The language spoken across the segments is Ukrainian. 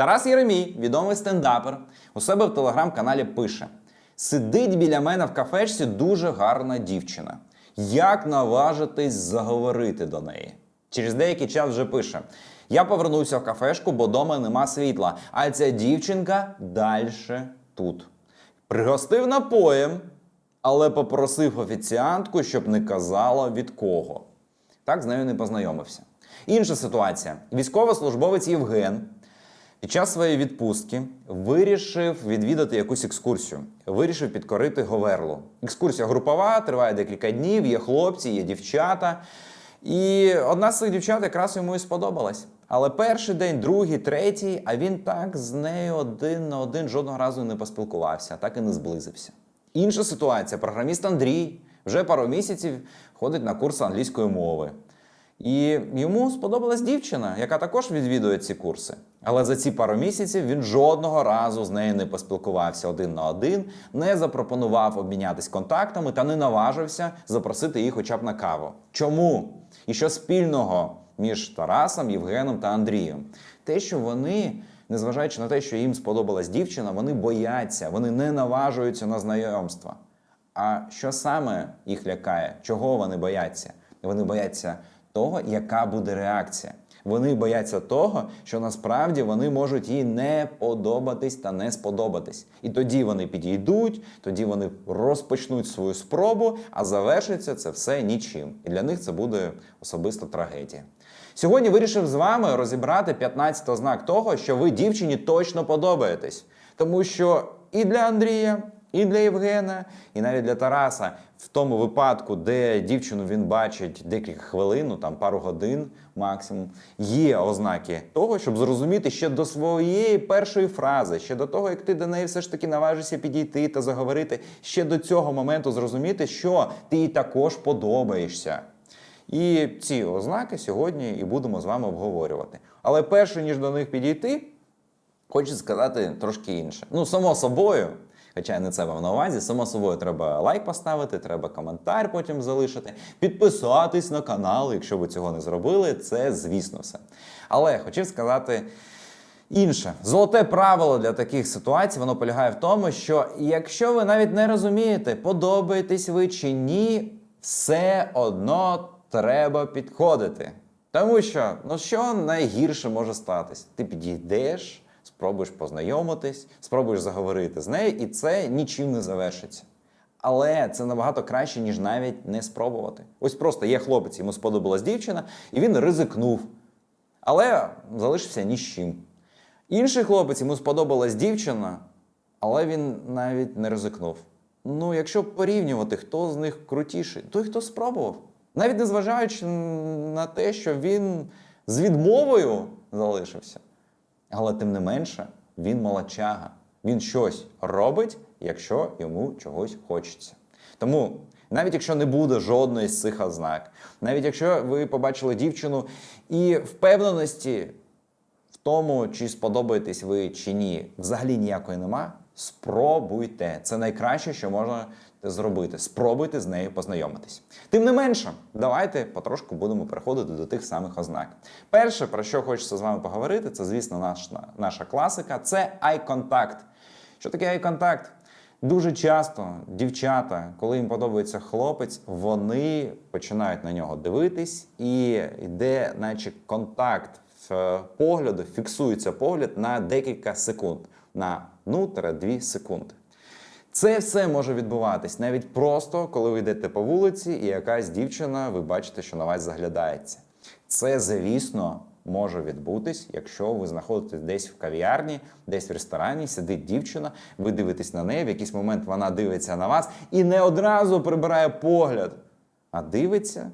Тарас Єремій, відомий стендапер, у себе в телеграм-каналі пише: Сидить біля мене в кафешці дуже гарна дівчина. Як наважитись заговорити до неї? Через деякий час вже пише: Я повернувся в кафешку, бо дома нема світла, а ця дівчинка далі тут. Пригостив напоєм, але попросив офіціантку, щоб не казала від кого. Так з нею не познайомився. Інша ситуація: військовослужбовець Євген під час своєї відпустки вирішив відвідати якусь екскурсію. Вирішив підкорити Говерлу. Екскурсія групова, триває декілька днів, є хлопці, є дівчата. І одна з цих дівчат якраз йому і сподобалась. Але перший день, другий, третій, а він так з нею один на один жодного разу не поспілкувався, так і не зблизився. Інша ситуація: програміст Андрій вже пару місяців ходить на курси англійської мови. І йому сподобалась дівчина, яка також відвідує ці курси. Але за ці пару місяців він жодного разу з нею не поспілкувався один на один, не запропонував обмінятись контактами та не наважився запросити її хоча б на каву. Чому? І що спільного між Тарасом, Євгеном та Андрієм? Те, що вони, незважаючи на те, що їм сподобалась дівчина, вони бояться, вони не наважуються на знайомства. А що саме їх лякає? Чого вони бояться? Вони бояться того, яка буде реакція. Вони бояться того, що насправді вони можуть їй не подобатись та не сподобатись. І тоді вони підійдуть, тоді вони розпочнуть свою спробу, а завершиться це все нічим. І для них це буде особиста трагедія. Сьогодні вирішив з вами розібрати 15 ознак того, що ви дівчині точно подобаєтесь. Тому що і для Андрія, і для Євгена, і навіть для Тараса, в тому випадку, де дівчину він бачить декілька хвилин, ну там пару годин максимум, є ознаки того, щоб зрозуміти ще до своєї першої фрази, ще до того, як ти до неї все ж таки наважишся підійти та заговорити, ще до цього моменту зрозуміти, що ти їй також подобаєшся. І ці ознаки сьогодні і будемо з вами обговорювати. Але перше, ніж до них підійти, Хочу сказати трошки інше. Ну, само собою, хоча я не це мав на увазі, само собою треба лайк поставити, треба коментар потім залишити, підписатись на канал, якщо ви цього не зробили, це звісно все. Але хотів сказати. Інше золоте правило для таких ситуацій воно полягає в тому, що якщо ви навіть не розумієте, подобаєтесь ви чи ні, все одно треба підходити. Тому що ну що найгірше може статись? Ти підійдеш, спробуєш познайомитись, спробуєш заговорити з нею, і це нічим не завершиться. Але це набагато краще, ніж навіть не спробувати. Ось просто є хлопець, йому сподобалась дівчина, і він ризикнув, але залишився ні з чим. Інший хлопець йому сподобалась дівчина, але він навіть не ризикнув. Ну, якщо порівнювати, хто з них крутіший, той, хто спробував. Навіть незважаючи на те, що він з відмовою залишився. Але тим не менше, він молодчага. Він щось робить, якщо йому чогось хочеться. Тому, навіть якщо не буде жодної з цих ознак, навіть якщо ви побачили дівчину і впевненості в тому, чи сподобаєтесь ви чи ні, взагалі ніякої нема. Спробуйте. Це найкраще, що можна зробити. Спробуйте з нею познайомитись. Тим не менше, давайте потрошку будемо переходити до тих самих ознак. Перше, про що хочеться з вами поговорити, це, звісно, наш, наша класика це contact. Що таке contact? Дуже часто дівчата, коли їм подобається хлопець, вони починають на нього дивитись, і йде, наче контакт в погляду, фіксується погляд на декілька секунд, на ну 2 секунди. Це все може відбуватись навіть просто, коли ви йдете по вулиці, і якась дівчина, ви бачите, що на вас заглядається. Це, звісно, може відбутись, якщо ви знаходитесь десь в кав'ярні, десь в ресторані, сидить дівчина, ви дивитесь на неї, в якийсь момент вона дивиться на вас і не одразу прибирає погляд, а дивиться.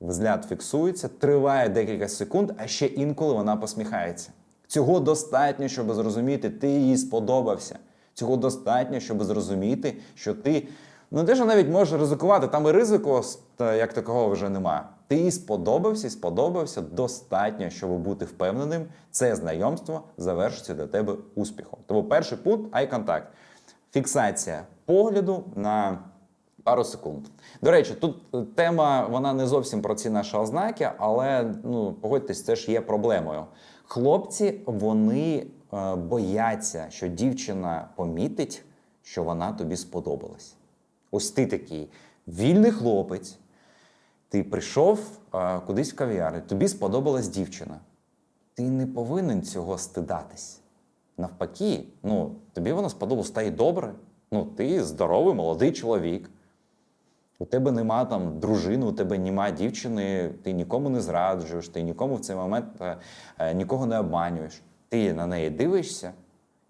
Взгляд фіксується, триває декілька секунд, а ще інколи вона посміхається. Цього достатньо, щоб зрозуміти, ти їй сподобався. Цього достатньо, щоб зрозуміти, що ти ну те, що навіть можеш ризикувати, там і ризику як такого вже нема. Ти їй сподобався сподобався достатньо, щоб бути впевненим, це знайомство завершиться для тебе успіхом. Тому перший пункт contact. Фіксація погляду на пару секунд. До речі, тут тема вона не зовсім про ці наші ознаки, але ну погодьтесь, це ж є проблемою. Хлопці вони е, бояться, що дівчина помітить, що вона тобі сподобалась. Ось ти такий вільний хлопець, ти прийшов е, кудись в кав'ярню, тобі сподобалась дівчина. Ти не повинен цього стидатись. Навпаки, ну, тобі вона сподобалась, та добре. Ну, ти здоровий, молодий чоловік. У тебе нема там дружини, у тебе нема дівчини, ти нікому не зраджуєш, ти нікому в цей момент е, е, нікого не обманюєш. Ти на неї дивишся,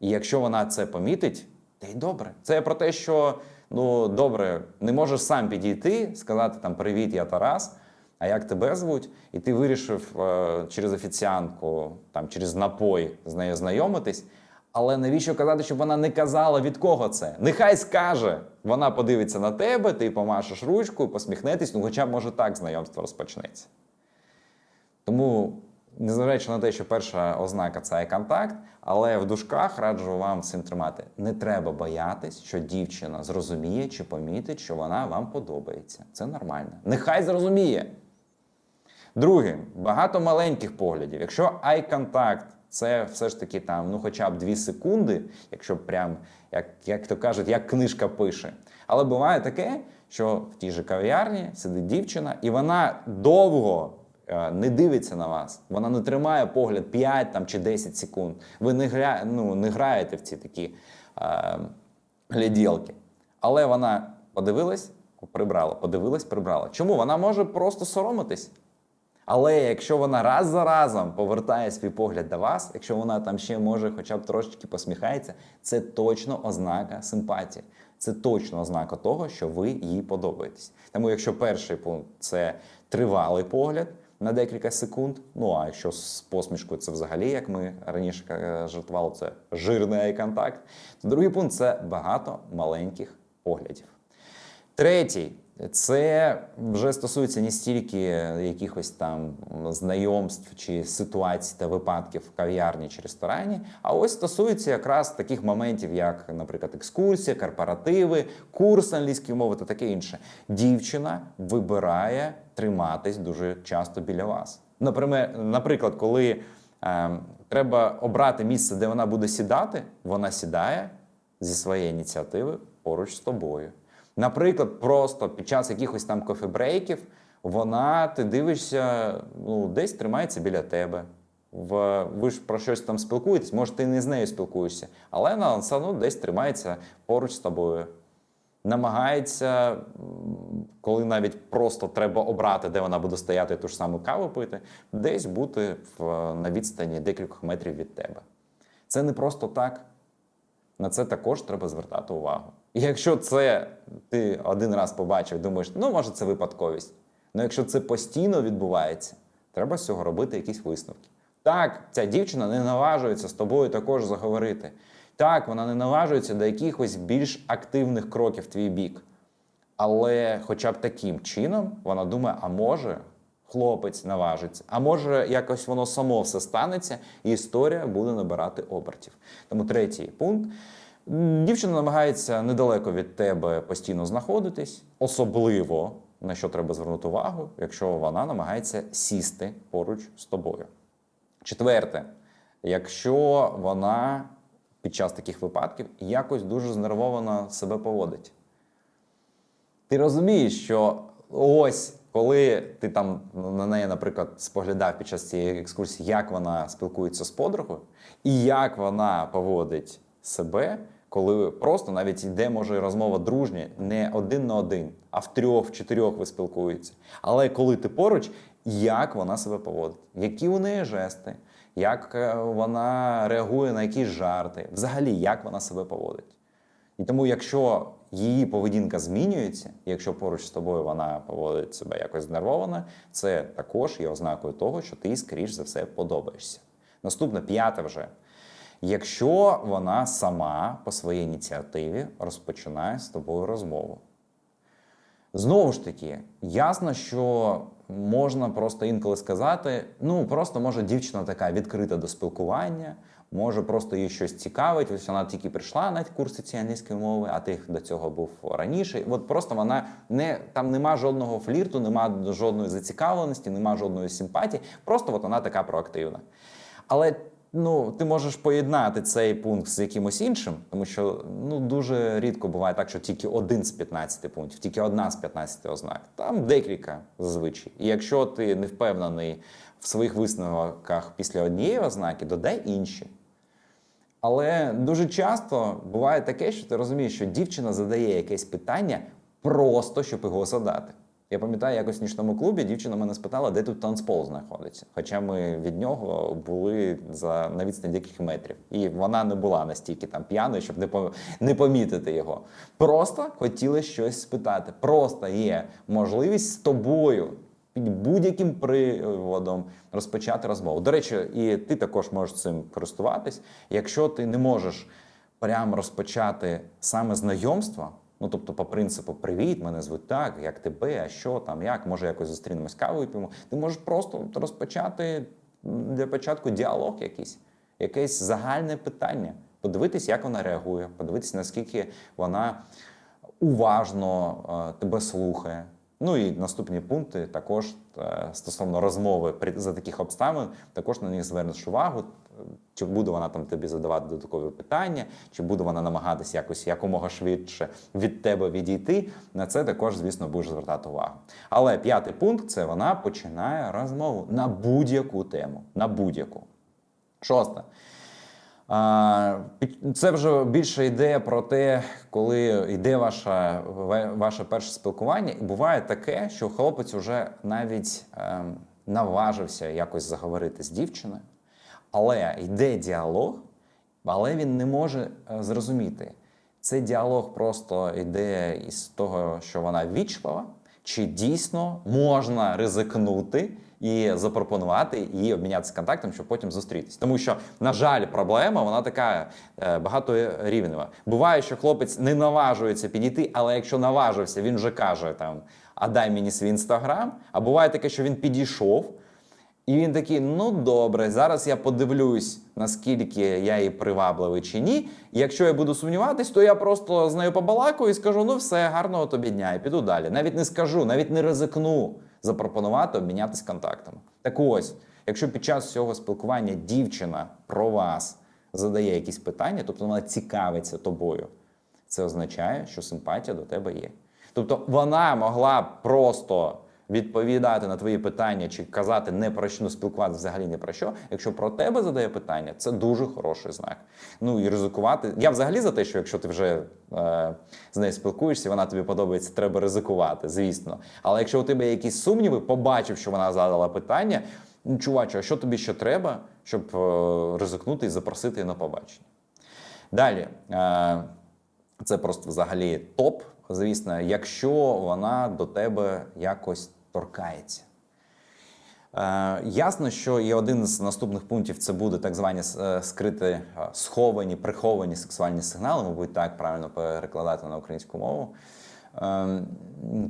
і якщо вона це помітить, то й добре. Це про те, що ну добре, не можеш сам підійти, сказати там Привіт, я Тарас. А як тебе звуть? І ти вирішив е, через офіціантку, там через напой з нею знайомитись. Але навіщо казати, щоб вона не казала від кого це? Нехай скаже. Вона подивиться на тебе, ти помашеш ручку, посміхнетесь, ну хоча може так знайомство розпочнеться. Тому, незважаючи на те, що перша ознака це ай-контакт, але в дужках раджу вам цим тримати. Не треба боятись, що дівчина зрозуміє чи помітить, що вона вам подобається. Це нормально. Нехай зрозуміє. Друге, багато маленьких поглядів. Якщо ай-контакт це все ж таки там, ну хоча б 2 секунди, якщо прям, як, як то кажуть, як книжка пише. Але буває таке, що в тій же кав'ярні сидить дівчина, і вона довго е, не дивиться на вас. Вона не тримає погляд 5 там, чи 10 секунд. Ви не, гра, ну, не граєте в ці такі е, гляділки. Але вона подивилась, прибрала, подивилась, прибрала. Чому? Вона може просто соромитись. Але якщо вона раз за разом повертає свій погляд до вас, якщо вона там ще може хоча б трошечки посміхається, це точно ознака симпатії. Це точно ознака того, що ви їй подобаєтесь. Тому, якщо перший пункт це тривалий погляд на декілька секунд, ну а якщо з посмішкою це взагалі, як ми раніше е, жартували, це жирний ай-контакт, то другий пункт це багато маленьких поглядів. Третій це вже стосується не стільки якихось там знайомств чи ситуацій та випадків в кав'ярні чи ресторані, а ось стосується якраз таких моментів, як, наприклад, екскурсія, корпоративи, курс англійської мови та таке інше. Дівчина вибирає триматись дуже часто біля вас. Наприклад, коли е, треба обрати місце, де вона буде сідати, вона сідає зі своєї ініціативи поруч з тобою. Наприклад, просто під час якихось там кофебрейків вона, ти дивишся, ну, десь тримається біля тебе. В, ви ж про щось там спілкуєтесь, може, ти не з нею спілкуєшся, але вона все одно десь тримається поруч з тобою. Намагається, коли навіть просто треба обрати, де вона буде стояти, ту ж саму каву пити, десь бути в, на відстані декількох метрів від тебе. Це не просто так. На це також треба звертати увагу. І якщо це ти один раз побачив, думаєш, ну може це випадковість. Ну якщо це постійно відбувається, треба з цього робити якісь висновки. Так, ця дівчина не наважується з тобою також заговорити. Так, вона не наважується до якихось більш активних кроків в твій бік. Але хоча б таким чином вона думає, а може хлопець наважиться, а може якось воно само все станеться, і історія буде набирати обертів. Тому третій пункт. Дівчина намагається недалеко від тебе постійно знаходитись, особливо на що треба звернути увагу, якщо вона намагається сісти поруч з тобою. Четверте, якщо вона під час таких випадків якось дуже знервовано себе поводить. Ти розумієш, що ось коли ти там на неї, наприклад, споглядав під час цієї екскурсії, як вона спілкується з подругою, і як вона поводить себе, коли просто навіть йде, може, розмова дружня, не один на один, а в трьох, в чотирьох ви спілкуєтеся. Але коли ти поруч, як вона себе поводить, які у неї жести, як е, вона реагує на якісь жарти, взагалі, як вона себе поводить. І тому, якщо її поведінка змінюється, якщо поруч з тобою вона поводить себе якось знервовано, це також є ознакою того, що ти, скоріш за все, подобаєшся. Наступне п'яте вже. Якщо вона сама по своїй ініціативі розпочинає з тобою розмову. Знову ж таки, ясно, що можна просто інколи сказати: ну, просто може дівчина така відкрита до спілкування, може просто їй щось цікавить. Ось вона тільки прийшла на курси цієї англійської мови, а ти до цього був раніше. От просто вона не там нема жодного флірту, нема жодної зацікавленості, нема жодної симпатії. Просто от вона така проактивна. Але ну, ти можеш поєднати цей пункт з якимось іншим, тому що ну, дуже рідко буває так, що тільки один з 15 пунктів, тільки одна з 15 ознак. Там декілька зазвичай. І якщо ти не впевнений в своїх висновках після однієї ознаки, додай інші. Але дуже часто буває таке, що ти розумієш, що дівчина задає якесь питання просто, щоб його задати. Я пам'ятаю, якось в нічному клубі дівчина мене спитала, де тут танцпол знаходиться. Хоча ми від нього були за на відстані декількох метрів. І вона не була настільки там п'яною, щоб не не помітити його. Просто хотіли щось спитати. Просто є можливість з тобою під будь-яким приводом розпочати розмову. До речі, і ти також можеш цим користуватись. Якщо ти не можеш прямо розпочати саме знайомство, ну тобто, по принципу Привіт, мене звуть так, як тебе, а що там, як, може якось зустрінемось каву вип'ємо. Ти можеш просто розпочати для початку діалог якийсь, якесь загальне питання, подивитись, як вона реагує, подивитись, наскільки вона уважно е, тебе слухає. Ну і наступні пункти також е, стосовно розмови за таких обставин, також на них звернеш увагу. Чи буде вона там тобі задавати додаткові питання, чи буде вона намагатися якось якомога швидше від тебе відійти. На це також, звісно, будеш звертати увагу. Але п'ятий пункт це вона починає розмову на будь-яку тему. На будь-яку. Шосте. Це вже більше йде про те, коли йде ваше, ваше перше спілкування, і буває таке, що хлопець вже навіть ем, наважився якось заговорити з дівчиною, але йде діалог, але він не може е, зрозуміти, цей діалог просто йде із того, що вона вічлива, чи дійсно можна ризикнути і запропонувати їй обмінятися контактом, щоб потім зустрітись. Тому що, на жаль, проблема вона така е, багаторівнева. Буває, що хлопець не наважується підійти, але якщо наважився, він вже каже там: а дай мені свій інстаграм. А буває таке, що він підійшов. І він такий: ну добре, зараз я подивлюсь, наскільки я їй привабливий чи ні. І якщо я буду сумніватись, то я просто з нею побалакаю і скажу: ну все, гарного тобі дня, і піду далі. Навіть не скажу, навіть не ризикну запропонувати обмінятися контактами. Так ось, якщо під час цього спілкування дівчина про вас задає якісь питання, тобто вона цікавиться тобою, це означає, що симпатія до тебе є. Тобто вона могла просто відповідати на твої питання чи казати не про що, ну, спілкуватися взагалі не про що. Якщо про тебе задає питання, це дуже хороший знак. Ну і ризикувати. Я взагалі за те, що якщо ти вже е, з нею спілкуєшся, вона тобі подобається, треба ризикувати, звісно. Але якщо у тебе є якісь сумніви, побачив, що вона задала питання. Ну, чуваче, а що тобі ще треба, щоб е, ризикнути і запросити її на побачення? Далі, е, це просто взагалі топ. Звісно, якщо вона до тебе якось торкається. Е, ясно, що і один з наступних пунктів це буде так звані е, скриті, е, сховані, приховані сексуальні сигнали, мабуть, так правильно перекладати на українську мову. Е,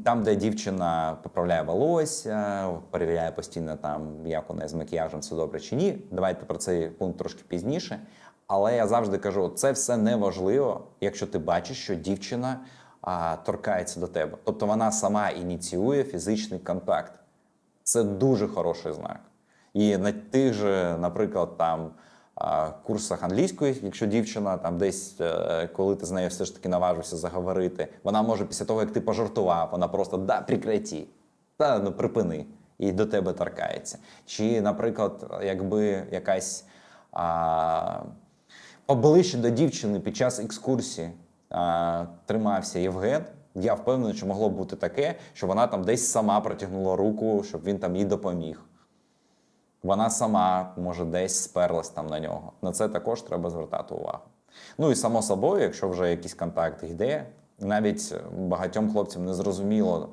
Там, де дівчина поправляє волосся, перевіряє постійно, там, як неї з макіяжем все добре чи ні. Давайте про цей пункт трошки пізніше. Але я завжди кажу, це все не важливо, якщо ти бачиш, що дівчина а, торкається до тебе. Тобто вона сама ініціює фізичний контакт. Це дуже хороший знак. І на тих же, наприклад, там курсах англійської, якщо дівчина там десь, е, коли ти з нею все ж таки наважився заговорити, вона може після того, як ти пожартував, вона просто да, прекраті, та ну припини, і до тебе торкається. Чи, наприклад, якби якась а, поближче до дівчини під час екскурсії тримався Євген. Я впевнений, що могло бути таке, що вона там десь сама протягнула руку, щоб він там їй допоміг. Вона сама, може, десь сперлась там на нього. На це також треба звертати увагу. Ну і само собою, якщо вже якийсь контакт йде, навіть багатьом хлопцям не зрозуміло,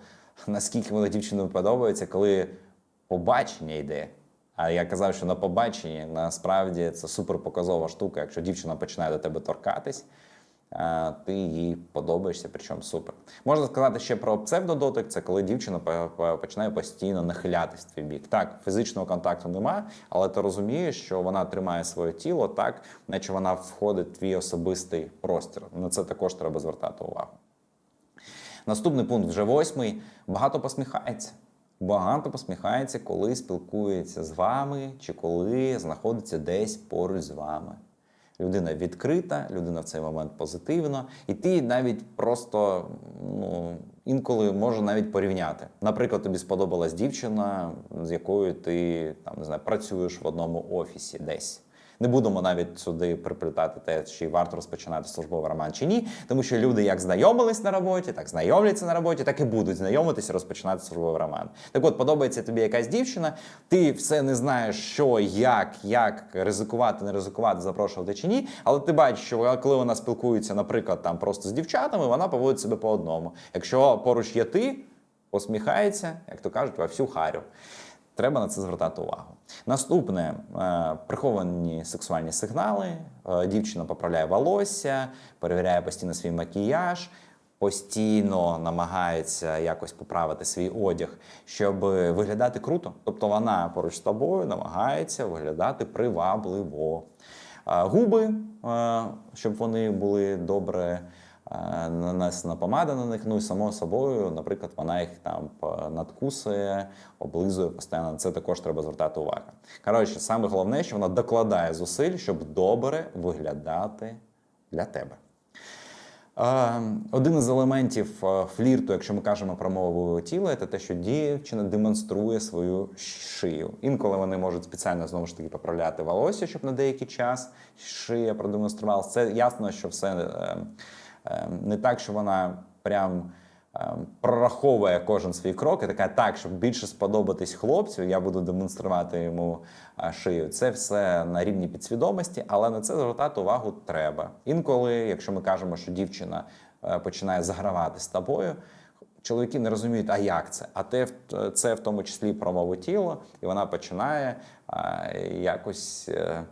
наскільки вона дівчиною подобається, коли побачення йде. А я казав, що на побаченні насправді це суперпоказова штука. Якщо дівчина починає до тебе торкатись, ти їй подобаєшся, причому супер. Можна сказати ще про псевдодотик, це коли дівчина по- по- починає постійно нахилятись в твій бік. Так, фізичного контакту нема, але ти розумієш, що вона тримає своє тіло так, наче вона входить в твій особистий простір. На це також треба звертати увагу. Наступний пункт вже восьмий. Багато посміхається. багато посміхається, коли спілкується з вами чи коли знаходиться десь поруч з вами. Людина відкрита, людина в цей момент позитивна, і ти навіть просто ну, інколи може навіть порівняти. Наприклад, тобі сподобалась дівчина, з якою ти там не знаю, працюєш в одному офісі десь. Не будемо навіть сюди приплітати те, чи варто розпочинати службовий роман чи ні, тому що люди як знайомились на роботі, так знайомляться на роботі, так і будуть знайомитися, розпочинати службовий роман. Так от подобається тобі якась дівчина, ти все не знаєш, що, як, як ризикувати, не ризикувати, запрошувати чи ні. Але ти бачиш, що коли вона спілкується, наприклад, там просто з дівчатами, вона поводить себе по одному. Якщо поруч є ти, посміхається, як то кажуть, во всю харю. Треба на це звертати увагу. Наступне е, приховані сексуальні сигнали. Е, Дівчина поправляє волосся, перевіряє постійно свій макіяж, постійно намагається якось поправити свій одяг, щоб виглядати круто. Тобто вона поруч з тобою намагається виглядати привабливо. Е, Губи, щоб вони були добре нанесена помада на них. Ну і само собою, наприклад, вона їх там надкусує, облизує постійно. Це також треба звертати увагу. Коротше, саме головне, що вона докладає зусиль, щоб добре виглядати для тебе. Один із елементів е, флірту, якщо ми кажемо про мову тіла, це те, що дівчина демонструє свою шию. Інколи вони можуть спеціально знову ж таки поправляти волосся, щоб на деякий час шия продемонструвалася. Це ясно, що все е, не так, що вона прям. е, Прораховує кожен свій крок і така, так, щоб більше сподобатись хлопцю, я буду демонструвати йому шию. Це все на рівні підсвідомості, але на це звертати увагу треба. Інколи, якщо ми кажемо, що дівчина е, починає загравати з тобою, чоловіки не розуміють, а як це? А те це в тому числі про мову тіла, і вона починає е, якось. е, е,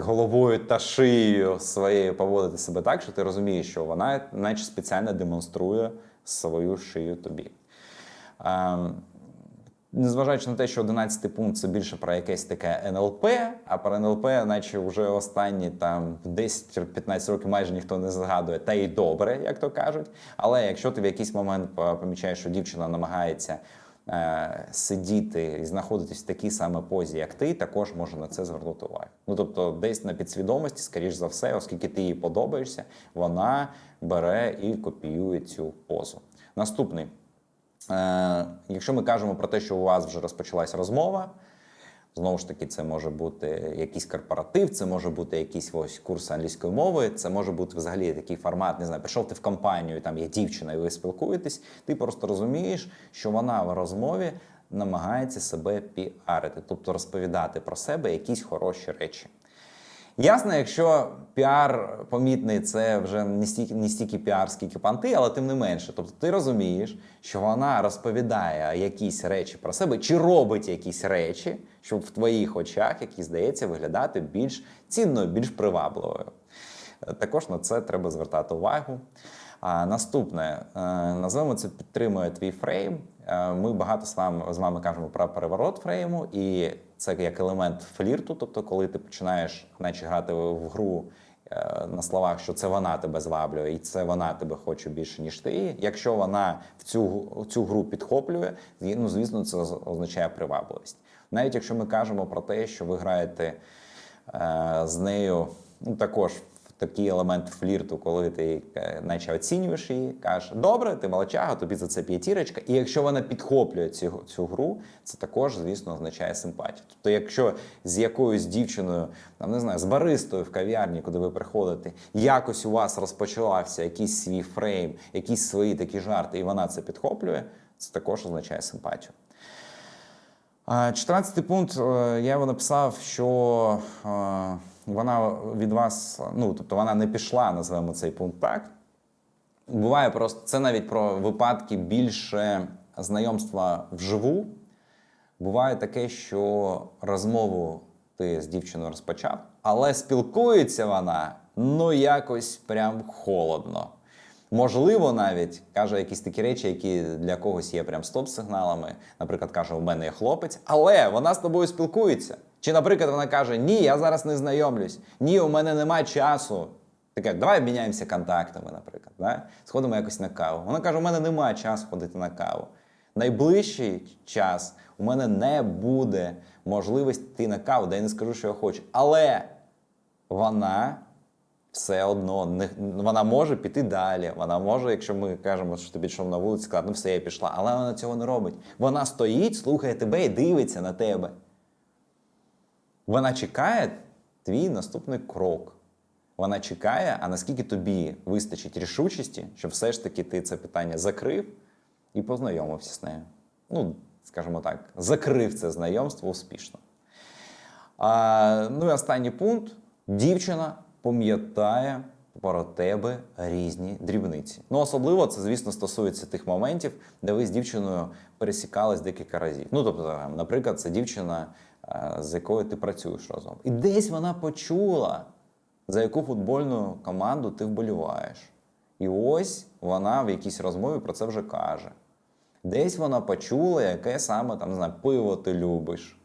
Головою та шиєю своєю поводити себе так, що ти розумієш, що вона, наче спеціально демонструє свою шию тобі. Ем, Незважаючи на те, що 11 пункт це більше про якесь таке НЛП, а про НЛП, наче вже останні там 10-15 років майже ніхто не згадує, та й добре, як то кажуть. Але якщо ти в якийсь момент е, помічаєш, що дівчина намагається е, сидіти і знаходитись в такій саме позі, як ти, також може на це звернути увагу. Ну тобто, десь на підсвідомості, скоріш за все, оскільки ти їй подобаєшся, вона бере і копіює цю позу. Наступний. Е, якщо ми кажемо про те, що у вас вже розпочалась розмова, знову ж таки, це може бути якийсь корпоратив, це може бути якийсь ось курс англійської мови, це може бути взагалі такий формат, не знаю, прийшов ти в компанію, там є дівчина, і ви спілкуєтесь, ти просто розумієш, що вона в розмові намагається себе піарити, тобто розповідати про себе якісь хороші речі. Ясно, якщо піар помітний, це вже не стільки, не стільки піар, скільки панти, але тим не менше. Тобто ти розумієш, що вона розповідає якісь речі про себе, чи робить якісь речі, щоб в твоїх очах, які здається, виглядати більш цінною, більш привабливою. Е, Також на це треба звертати увагу. А, наступне, е, назвемо це підтримує твій фрейм. Е, Ми багато з вами, з вами кажемо про переворот фрейму, і це як елемент флірту, тобто, коли ти починаєш наче грати в гру е, на словах, що це вона тебе зваблює, і це вона тебе хоче більше, ніж ти. Якщо вона в цю, цю гру підхоплює, ну, звісно, це означає привабливість. Навіть якщо ми кажемо про те, що ви граєте е, з нею, ну також такий елемент флірту, коли ти е, наче оцінюєш її, кажеш, добре, ти молодчага, тобі за це п'ятірочка. І якщо вона підхоплює цю, цю гру, це також, звісно, означає симпатію. Тобто, якщо з якоюсь дівчиною, там не знаю, з баристою в кав'ярні, куди ви приходите, якось у вас розпочався якийсь свій фрейм, якісь свої такі жарти, і вона це підхоплює, це також означає симпатію. 14 пункт. е, Я його написав, що е, вона від вас, ну тобто вона не пішла, називаємо цей пункт так. Буває просто це навіть про випадки більше знайомства вживу. Буває таке, що розмову ти з дівчиною розпочав, але спілкується вона ну якось прям холодно. Можливо, навіть каже якісь такі речі, які для когось є прям стоп-сигналами. Наприклад, каже, у мене є хлопець, але вона з тобою спілкується. Чи, наприклад, вона каже: Ні, я зараз не знайомлюсь, ні, у мене немає часу. Таке, давай обміняємося контактами, наприклад. Да? Сходимо якось на каву. Вона каже: у мене немає часу ходити на каву. Найближчий час у мене не буде можливості йти на каву, де я не скажу, що я хочу. Але вона все одно не вона може піти далі. Вона може, якщо ми кажемо, що ти пішов на вулицю, сказати, ну все, я пішла. Але вона цього не робить. Вона стоїть, слухає тебе і дивиться на тебе. Вона чекає твій наступний крок. Вона чекає, а наскільки тобі вистачить рішучості, щоб все ж таки ти це питання закрив і познайомився з нею. Ну, скажімо так, закрив це знайомство успішно. А, ну і останній пункт: дівчина пам'ятає про тебе різні дрібниці. Ну, особливо це, звісно, стосується тих моментів, де ви з дівчиною пересікались декілька разів. Ну, тобто, наприклад, це дівчина, з якою ти працюєш разом. І десь вона почула, за яку футбольну команду ти вболіваєш. І ось вона в якійсь розмові про це вже каже. Десь вона почула, яке саме там не пиво ти любиш.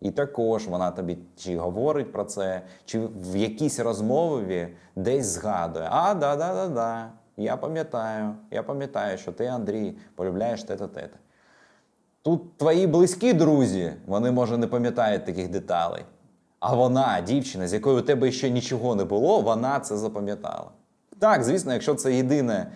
І також вона тобі чи говорить про це, чи в якійсь розмові десь згадує: А, да, да, да, да. Я пам'ятаю, я пам'ятаю, що ти, Андрій, полюбляєш те-те-те. Тут твої близькі друзі, вони, може, не пам'ятають таких деталей. А вона, дівчина, з якою у тебе ще нічого не було, вона це запам'ятала. Так, звісно, якщо це єдине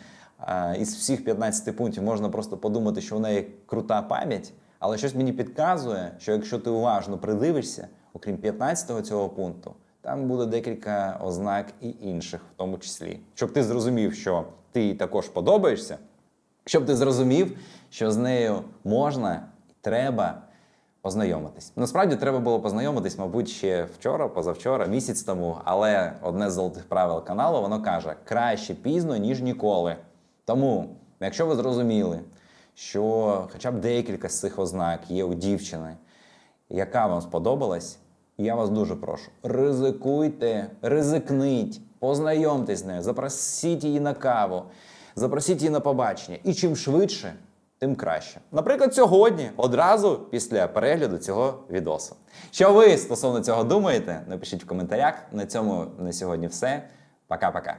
із всіх 15 пунктів, можна просто подумати, що в неї крута пам'ять. Але щось мені підказує, що якщо ти уважно придивишся, окрім 15-го цього пункту, там буде декілька ознак і інших, в тому числі. Щоб ти зрозумів, що ти також подобаєшся, щоб ти зрозумів, що з нею можна і треба познайомитись. Насправді треба було познайомитись, мабуть, ще вчора, позавчора, місяць тому. Але одне з золотих правил каналу воно каже: краще пізно, ніж ніколи. Тому, якщо ви зрозуміли, що хоча б декілька з цих ознак є у дівчини, яка вам сподобалась, я вас дуже прошу. Ризикуйте, ризикніть, познайомтесь з нею, запросіть її на каву, запросіть її на побачення. І чим швидше, тим краще. Наприклад, сьогодні, одразу після перегляду цього відосу. Що ви стосовно цього думаєте? Напишіть в коментарях. На цьому на сьогодні все. Пока-пока.